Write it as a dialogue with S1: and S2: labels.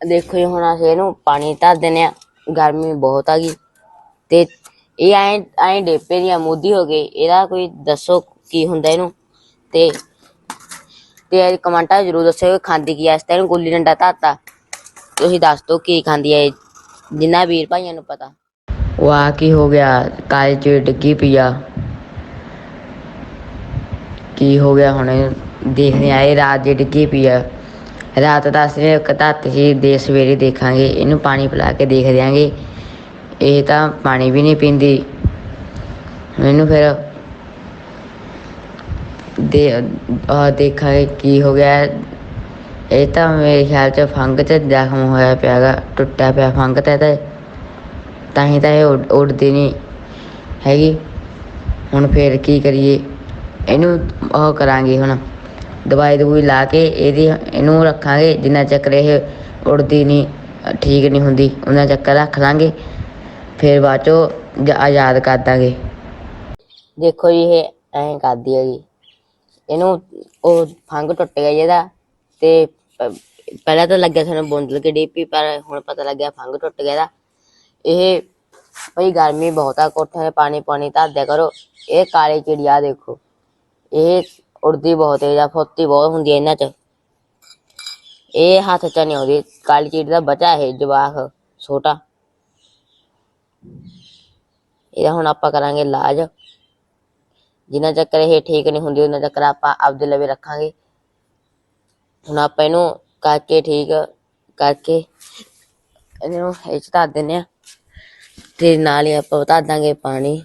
S1: ਦੇਖੋ ਜੀ, ਹੁਣ ਅਸੀਂ ਇਹਨੂੰ ਪਾਣੀ ਧਰ ਦਿੰਦੇ ਆ ਗਰਮੀ ਬਹੁਤ ਆ ਗਈ। ਤੇ ਇਹ ਐਂ ਐਂ ਡੇਪੇ ਦੀਆਂ ਮੋਦੀ ਹੋ ਗਏ। ਇਹਦਾ ਕੋਈ ਦੱਸੋ ਕੀ ਹੁੰਦਾ ਇਹਨੂੰ? ਤੇ ਤੇ ਕਮੈਂਟਾਂ ਜ਼ਰੂਰ ਦੱਸਿਓ ਖਾਂਦੀ ਕੀ ਐ ਇਸ ਤੇ ਇਹਨੂੰ ਗੁੱਲੀ ਡੰਡਾ ਧਰਤਾ। ਤੁਸੀਂ ਦੱਸ ਦਿਓ ਕੀ ਖਾਂਦੀ ਐ ਜਿੰਨਾ ਵੀਰ ਭਾਈਆਂ ਨੂੰ ਪਤਾ। ਵਾਹ, ਕੀ ਹੋ ਗਿਆ? ਕਾਲੇ ਚ ਡਿੱਗੀ ਪਈਆ ਕੀ ਹੋ ਗਿਆ ਹੁਣ? ਦੇਖਦੇ ਆਏ ਰਾਤ ਦੀ ਡਿੱਗੀ ਪਈ ਆ। ਰਾਤ ਦਾ ਅਸੀਂ ਇੱਕ ਧੱਤ ਜੀ ਦੇ ਸਵੇਰੇ ਦੇਖਾਂਗੇ, ਇਹਨੂੰ ਪਾਣੀ ਪਿਲਾ ਕੇ ਦੇਖ ਦਿਆਂਗੇ। ਇਹ ਤਾਂ ਪਾਣੀ ਵੀ ਨਹੀਂ ਪੀਂਦੀ। ਮੈਨੂੰ ਫਿਰ ਦੇ, ਆਹ ਦੇਖਾਂਗੇ ਕੀ ਹੋ ਗਿਆ। ਇਹ ਤਾਂ ਮੇਰੇ ਖਿਆਲ ਚ ਫੰਗ ਤੇ ਜ਼ਖਮ ਹੋਇਆ ਪਿਆਗਾ, ਟੁੱਟਿਆ ਪਿਆ ਫੰਗ ਤੇ ਤੇ ਤਾਂ ਹੀ ਤਾਂ ਇਹ ਉੱਡ- ਉੱਡਦੀ ਨਹੀਂ ਹੈਗੀ। ਹੁਣ ਫੇਰ ਕੀ ਕਰੀਏ? ਇਹਨੂੰ ਉਹ ਕਰਾਂਗੇ ਹੁਣ। ਦਵਾਈ ਦਵਾਈ ਲਾ ਕੇ ਇਹਦੀ, ਇਹਨੂੰ ਰੱਖਾਂਗੇ, ਜਿੰਨਾ ਚੱਕਰ ਇਹ ਉੜਦੀ ਨਹੀਂ, ਠੀਕ ਨਹੀਂ ਹੁੰਦੀ, ਉਹਨਾਂ ਚੱਕਰ ਰੱਖ ਲਾਂਗੇ, ਫਿਰ ਬਾਅਦ ਚੋਂ ਆਜ਼ਾਦ ਕਰ ਦਾਂਗੇ। ਦੇਖੋ ਜੀ, ਇਹ ਐਂ ਕਰਦੀ ਹੈਗੀ। ਇਹਨੂੰ ਉਹ ਫੰਗ ਟੁੱਟ ਗਿਆ ਜਿਹਦਾ ਤੇ ਪਹਿਲਾਂ ਤਾਂ ਲੱਗਿਆ ਸਾਨੂੰ ਬੁੰਦਲ ਕੇ ਡੀਪੀ ਪਰ ਹੁਣ ਪਤਾ ਲੱਗਿਆ ਫੰਗ ਟੁੱਟ ਗਿਆ ਇਹਦਾ। ਇਹ ਭਈ ਗਰਮੀ ਬਹੁਤ ਆ ਕੋਠੇ ਤੇ ਪਾਣੀ ਪਾਣੀ ਧਾਦਿਆ ਕਰੋ। ਇਹ ਕਾਲੇ ਚਿੜੀਆ ਦੇਖੋ। ਇਹ ਉੜਦੀ ਬਹੁਤ ਹੈ ਜਾਂ ਫੁੱਤੀ ਬਹੁਤ ਹੁੰਦੀ ਹੈ ਇਹਨਾਂ ਚ। ਇਹ ਹੱਥ ਚ ਨਹੀਂ ਆਉਂਦੀ, ਕਾਲੀ ਚਿੜੀ ਦਾ ਬਚਾ ਹੈ ਜਵਾਕ, ਛੋਟਾ। ਇਹਦਾ ਹੁਣ ਆਪਾਂ ਕਰਾਂਗੇ ਇਲਾਜ। ਜਿੰਨਾ ਚੱਕਰ ਇਹ ਠੀਕ ਨਹੀਂ ਹੁੰਦੀ, ਉਹਨਾਂ ਚੱਕਰ ਆਪਾਂ ਆਪਦੇ ਲਵੇ ਰੱਖਾਂਗੇ। ਹੁਣ ਆਪਾਂ ਇਹਨੂੰ ਕਰਕੇ ਠੀਕ, ਕਰਕੇ ਇਹਨੂੰ ਇਹ ਚ ਧਰ ਦਿੰਦੇ ਆ ਤੇ ਨਾਲ ਹੀ ਆਪਾਂ ਧਰ ਦਾਂਗੇ ਪਾਣੀ।